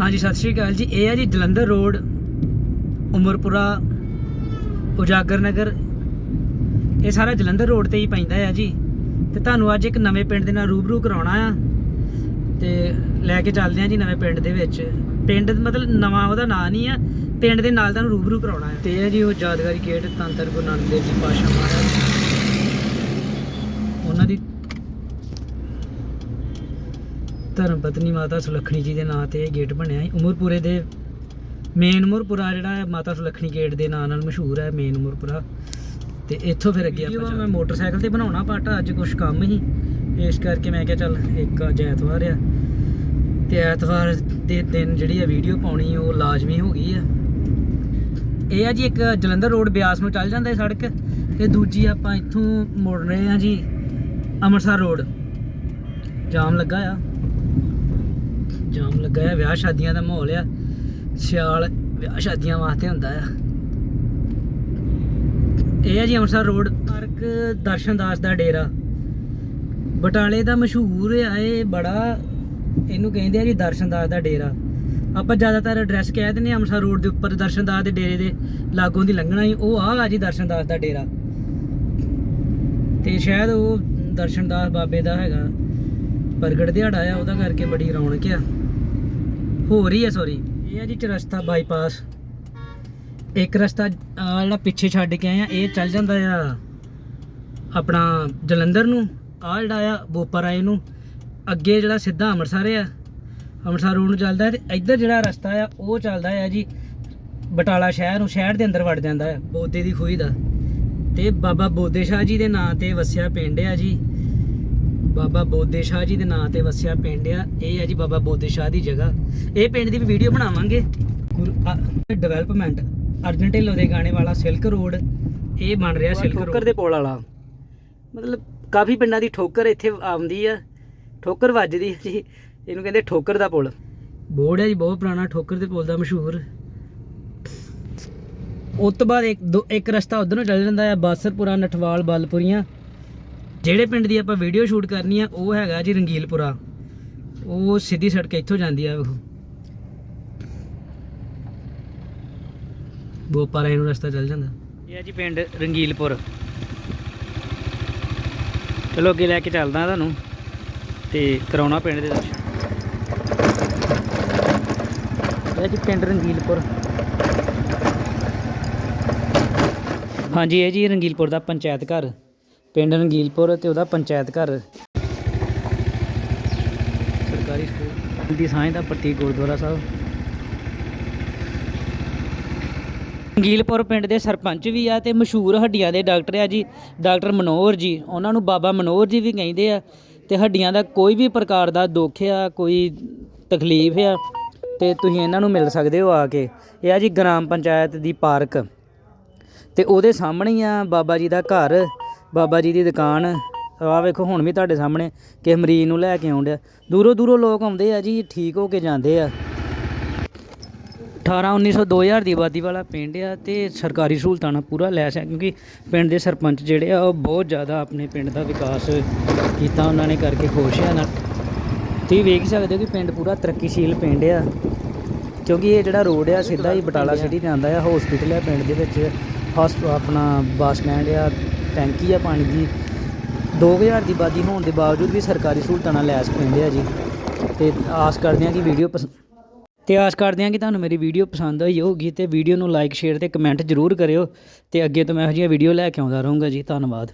ਹਾਂਜੀ, ਸਤਿ ਸ਼੍ਰੀ ਅਕਾਲ ਜੀ। ਇਹ ਹੈ ਜੀ ਜਲੰਧਰ ਰੋਡ, ਉਮਰਪੁਰਾ, ਉਜਾਗਰ ਨਗਰ। ਇਹ ਸਾਰਾ ਜਲੰਧਰ ਰੋਡ ਤੇ ਹੀ ਪੈਂਦਾ ਹੈ ਜੀ। ਤੇ ਤੁਹਾਨੂੰ ਅੱਜ ਇੱਕ ਨਵੇਂ ਪਿੰਡ ਦੇ ਨਾਲ ਰੂਬਰੂ ਕਰਾਉਣਾ ਆ। ਤੇ ਲੈ ਕੇ ਚੱਲਦੇ ਆ ਜੀ ਨਵੇਂ ਪਿੰਡ ਦੇ ਵਿੱਚ। ਪਿੰਡ ਮਤਲਬ ਨਵਾਂ ਉਹਦਾ ਨਾਂ ਨਹੀਂ ਆ। ਪਿੰਡ ਦੇ ਨਾਲ ਤੁਹਾਨੂੰ ਰੂਬਰੂ ਕਰਾਉਣਾ ਹੈ ਤੇ ਇਹ ਹੈ ਜੀ ਉਹ ਯਾਦਗਾਰੀ ਗੇਟ ਤੰਤਰ ਗੁਰੂ ਨਾਨਕ ਦੇਵ ਜੀ ਪਾਸ਼ਾ ਮਹਾਰਾਜ ਉਹਨਾਂ ਦੀ ਧਰਮ ਪਤਨੀ ਮਾਤਾ ਸੁਲੱਖਣੀ ਜੀ ਦੇ ਨਾਂ ਤੇ ਇਹ ਗੇਟ ਬਣਿਆ ਹੈ। ਉਮਰਪੁਰੇ ਦੇ ਮੇਨ ਉਮਰਪੁਰਾ ਜਿਹੜਾ ਹੈ ਮਾਤਾ ਸੁਲੱਖਣੀ ਗੇਟ ਦੇ ਨਾਂ ਨਾਲ ਮਸ਼ਹੂਰ ਹੈ ਮੇਨ ਉਮਰਪੁਰਾ। ਤੇ ਇੱਥੋਂ ਫਿਰ ਅੱਗੇ ਆਪਾਂ ਮੈਂ ਮੋਟਰਸਾਈਕਲ ਤੇ ਬਣਾਉਣਾ ਪਾਟ ਅੱਜ ਕੁਝ ਕੰਮ ਹੀ। ਇਸ ਕਰਕੇ ਮੈਂ ਕਿਹਾ ਚੱਲ ਇੱਕ ਅੱਜ ਐਤਵਾਰ ਆ। ਤੇ ਐਤਵਾਰ ਦੇ ਦਿਨ ਜਿਹੜੀ ਆ ਵੀਡੀਓ ਪਾਉਣੀ ਉਹ ਲਾਜ਼ਮੀ ਹੋ ਗਈ ਆ। ਇਹ ਆ ਜੀ ਇੱਕ ਜਲੰਧਰ ਰੋਡ ਬਿਆਸ ਨੂੰ ਚੱਲ ਜਾਂਦਾ ਹੈ ਸੜਕ। ਤੇ ਦੂਜੀ ਆਪਾਂ ਇੱਥੋਂ ਮੁੜ ਰਹੇ ਆ ਜੀ ਅੰਮ੍ਰਿਤਸਰ ਰੋਡ। ਜਾਮ ਲੱਗਾ ਆ। ਜਾਮ ਲੱਗਾ ਆ, ਵਿਆਹ ਸ਼ਾਦੀਆਂ ਦਾ ਮਾਹੌਲ ਆ। ਸਿਆਲ ਵਿਆਹ ਸ਼ਾਦੀਆਂ ਵਾਸਤੇ ਹੁੰਦਾ ਆ। ਇਹ ਹੈ ਜੀ ਅੰਮ੍ਰਿਤਸਰ ਰੋਡ ਪਾਰਕ, ਦਰਸ਼ਨ ਦਾਸ ਦਾ ਡੇਰਾ। ਬਟਾਲੇ ਦਾ ਮਸ਼ਹੂਰ ਆ, ਇਹ ਬੜਾ, ਇਹਨੂੰ ਕਹਿੰਦੇ ਆ ਜੀ ਦਰਸ਼ਨ ਦਾਸ ਦਾ ਡੇਰਾ। ਆਪਾਂ ਜ਼ਿਆਦਾਤਰ ਐਡਰੈਸ ਕਹਿ ਦਿੰਦੇ ਹਾਂ ਅੰਮ੍ਰਿਤਸਰ ਰੋਡ ਦੇ ਉੱਪਰ, ਦਰਸ਼ਨ ਦਾਸ ਦੇ ਡੇਰੇ ਦੇ ਲਾਗੋਂ ਦੀ ਲੰਘਣਾ ਹੀ ਉਹ ਆ ਆ ਜੀ ਦਰਸ਼ਨ ਦਾਸ ਦਾ ਡੇਰਾ। ਤੇ ਸ਼ਾਇਦ ਉਹ ਦਰਸ਼ਨ ਦਾਸ ਬਾਬੇ ਦਾ ਹੈਗਾ, ਪ੍ਰਗਟ ਦਿਹਾੜਾ ਆ, ਉਹਦਾ ਕਰਕੇ ਬੜੀ ਰੌਣਕ ਆ। ਹੋ ਰਹੀ ਹੈ ਸੌਰੀ ਇਹ ਆ ਜੀ ਚਰਸਤਾ ਬਾਈਪਾਸ ਇੱਕ ਰਸਤਾ, ਆਹ ਜਿਹੜਾ ਪਿੱਛੇ ਛੱਡ ਕੇ ਆਏ ਆ, ਇਹ ਚੱਲ ਜਾਂਦਾ ਆ ਆਪਣਾ ਜਲੰਧਰ ਨੂੰ। ਆ ਜਿਹੜਾ ਆ ਬੋਪਰਾਏ ਨੂੰ। ਅੱਗੇ ਜਿਹੜਾ ਸਿੱਧਾ ਅੰਮ੍ਰਿਤਸਰ ਆ। ਅੰਮ੍ਰਿਤਸਰ ਰੋਡ ਨੂੰ ਚੱਲਦਾ ਹੈ ਤੇ ਇੱਧਰ ਜਿਹੜਾ ਰਸਤਾ ਆ, ਉਹ ਚੱਲਦਾ ਆ ਜੀ। ਬਟਾਲਾ ਸ਼ਹਿਰ ਨੂੰ ਸ਼ਹਿਰ ਦੇ ਅੰਦਰ ਵੜ ਜਾਂਦਾ ਆ, ਬੋਦੇ ਦੀ ਖੂਹੀ ਦਾ। ਤੇ ਬਾਬਾ ਬੋਦੇ ਸ਼ਾਹ ਜੀ ਦੇ ਨਾਂ ਤੇ ਵਸਿਆ ਪਿੰਡ ਆ ਜੀ। ਬਾਬਾ ਬੋਦੇ ਸ਼ਾਹ ਜੀ ਦੇ ਨਾਂ ਤੇ ਵਸਿਆ ਪਿੰਡ ਆ। ਇਹ ਹੈ ਜੀ ਬਾਬਾ ਬੋਦੇ ਸ਼ਾਹ ਦੀ ਜਗ੍ਹਾ। ਇਹ ਪਿੰਡ ਦੀ ਵੀ ਵੀਡੀਓ ਬਣਾਵਾਂਗੇ। ਡਿਵੈਲਪਮੈਂਟ ਅਰਜਨ ਢਿੱਲੋਂ ਦੇ ਗਾਣੇ ਵਾਲਾ ਸਿਲਕ ਰੋਡ ਇਹ ਬਣ ਰਿਹਾ ਸਿਲਕ ਰੋਡ ਠੋਕਰ ਦੇ ਪੁਲ ਵਾਲਾ। ਮਤਲਬ ਕਾਫੀ ਪਿੰਡਾਂ ਦੀ ਠੋਕਰ ਇੱਥੇ ਆਉਂਦੀ ਆ। ਠੋਕਰ ਵੱਜਦੀ ਹੈ ਜੀ। ਇਹਨੂੰ ਕਹਿੰਦੇ ਠੋਕਰ ਦਾ ਪੁਲ। ਬੋਰਡ ਹੈ ਜੀ ਬਹੁਤ ਪੁਰਾਣਾ ਠੋਕਰ ਦੇ ਪੁਲ ਦਾ ਮਸ਼ਹੂਰ। ਉਸ ਤੋਂ ਬਾਅਦ ਇੱਕ ਦੋ ਇੱਕ ਰਸਤਾ ਉਧਰ ਨੂੰ ਚੱਲ ਜਾਂਦਾ ਆ ਬਾਸਰਪੁਰਾ ਨਠਵਾਲ ਬਲਪੁਰੀਆਂ। ਜਿਹੜੇ ਪਿੰਡ ਦੀ ਆਪਾਂ ਵੀਡੀਓ ਸ਼ੂਟ ਕਰਨੀ ਆ, ਉਹ ਹੈਗਾ ਜੀ ਰੰਗੀਲਪੁਰਾ। ਉਹ ਸਿੱਧੀ ਸੜਕ ਇੱਥੋਂ ਜਾਂਦੀ ਆ ਉਹ। ਬੋਪਾਰਾ ਨੂੰ ਰਸਤਾ ਚੱਲ ਜਾਂਦਾ। ਇਹ ਆ ਜੀ ਪਿੰਡ ਰੰਗੀਲਪੁਰ। ਚਲੋ ਅੱਗੇ ਲੈ ਕੇ ਚੱਲਦਾ ਤੁਹਾਨੂੰ ਤੇ ਕਰਾਉਣਾ ਪਿੰਡ ਦੇ ਦਰਸ਼ਨ। ਇਹ ਜੀ ਪਿੰਡ ਰੰਗੀਲਪੁਰ। ਹਾਂਜੀ, ਇਹ ਜੀ ਰੰਗੀਲਪੁਰ ਦਾ ਪੰਚਾਇਤ ਘਰ। ਪਿੰਡ ਰੰਗੀਲਪੁਰ ਤੇ ਉਹਦਾ ਪੰਚਾਇਤ ਘਰ। ਸਰਕਾਰੀ ਸਕੂਲ। ਦੀ ਸਾਂਝ ਦਾ ਪ੍ਰਤੀਕ ਗੁਰਦੁਆਰਾ ਸਾਹਿਬ। ਰੰਗੀਲਪੁਰ ਪਿੰਡ ਦੇ ਸਰਪੰਚ ਵੀ ਆ ਤੇ ਮਸ਼ਹੂਰ ਹੱਡੀਆਂ ਦੇ ਡਾਕਟਰ ਆ ਜੀ, ਡਾਕਟਰ ਮਨੋਹਰ ਜੀ। ਉਹਨਾਂ ਨੂੰ ਬਾਬਾ ਮਨੋਹਰ ਜੀ ਵੀ ਕਹਿੰਦੇ ਆ। ਤੇ ਹੱਡੀਆਂ ਦਾ ਕੋਈ ਵੀ ਪ੍ਰਕਾਰ ਦਾ ਦੁੱਖ ਆ, ਕੋਈ ਤਕਲੀਫ ਆ, ਤੇ ਤੁਸੀਂ ਇਹਨਾਂ ਨੂੰ ਮਿਲ ਸਕਦੇ ਹੋ ਆ ਕੇ। ਇਹ ਆ ਜੀ ਗ੍ਰਾਮ ਪੰਚਾਇਤ ਦੀ ਪਾਰਕ। ਤੇ ਉਹਦੇ ਸਾਹਮਣੇ ਆ ਬਾਬਾ ਜੀ ਦਾ ਘਰ। ਬਾਬਾ ਜੀ ਦੀ ਦੁਕਾਨ। ਆਹ ਵੇਖੋ, ਹੁਣ ਵੀ ਤੁਹਾਡੇ ਸਾਹਮਣੇ ਕਿ ਮਰੀਜ਼ ਨੂੰ ਲੈ ਕੇ ਆਉਂਦੇ ਦੂਰੋਂ ਦੂਰੋਂ ਲੋਕ ਆਉਂਦੇ ਆ ਜੀ, ਠੀਕ ਹੋ ਕੇ ਜਾਂਦੇ ਆ। 18 1900 2000 ਦੀ ਆਬਾਦੀ ਵਾਲਾ ਪਿੰਡ ਆ ਤੇ ਸਰਕਾਰੀ ਸਹੂਲਤਾਂ ਨਾਲ ਪੂਰਾ ਲੈਸ ਹੈ ਕਿਉਂਕਿ ਪਿੰਡ ਦੇ ਸਰਪੰਚ ਜਿਹੜੇ ਆ, ਉਹ ਬਹੁਤ ਜ਼ਿਆਦਾ ਆਪਣੇ ਪਿੰਡ ਦਾ ਵਿਕਾਸ ਕੀਤਾ ਉਹਨਾਂ ਨੇ ਕਰਕੇ ਖੁਸ਼ ਆ ਨਾ ਤੁਸੀਂ ਵੇਖ ਸਕਦੇ ਹੋ ਕਿ ਪਿੰਡ ਪੂਰਾ ਤਰੱਕੀਸ਼ੀਲ ਪਿੰਡ ਆ, ਕਿਉਂਕਿ ਇਹ ਜਿਹੜਾ ਰੋਡ ਆ, ਸਿੱਧਾ ਹੀ ਬਟਾਲਾ ਸਿਟੀ ਜਾਂਦਾ ਆ ਹਸਪੀਟਲ ਆ ਪਿੰਡ ਦੇ ਵਿੱਚ। ਹਸਪ ਆਪਣਾ ਬੱਸ ਸਟੈਂਡ ਆ ਟੈਂਕੀ ਆ ਪਾਣੀ ਦੀ। 2000 ਦੀ ਆਬਾਦੀ ਹੋਣ ਦੇ ਬਾਵਜੂਦ ਵੀ ਸਰਕਾਰੀ ਸਹੂਲਤਾਂ ਨਾਲ ਲੈਸ ਪਿੰਡ ਆ ਜੀ। ਤੇ ਆਸ ਕਰਦੇ ਹਾਂ ਕਿ ਵੀਡੀਓ ਪਸੰਦ ਤੇ ਆਸ ਕਰਦੇ ਹਾਂ ਕਿ ਤੁਹਾਨੂੰ ਮੇਰੀ ਵੀਡੀਓ ਪਸੰਦ ਆਈ ਹੋਊਗੀ ਤੇ ਵੀਡੀਓ ਨੂੰ ਲਾਈਕ ਸ਼ੇਅਰ ਤੇ ਕਮੈਂਟ ਜ਼ਰੂਰ ਕਰਿਓ। ਤੇ ਅੱਗੇ ਤੋਂ ਮੈਂ ਇਹੋ ਜਿਹੀਆਂ ਵੀਡੀਓ ਲੈ ਕੇ ਆਉਂਦਾ ਰਹੂੰਗਾ ਜੀ। ਧੰਨਵਾਦ।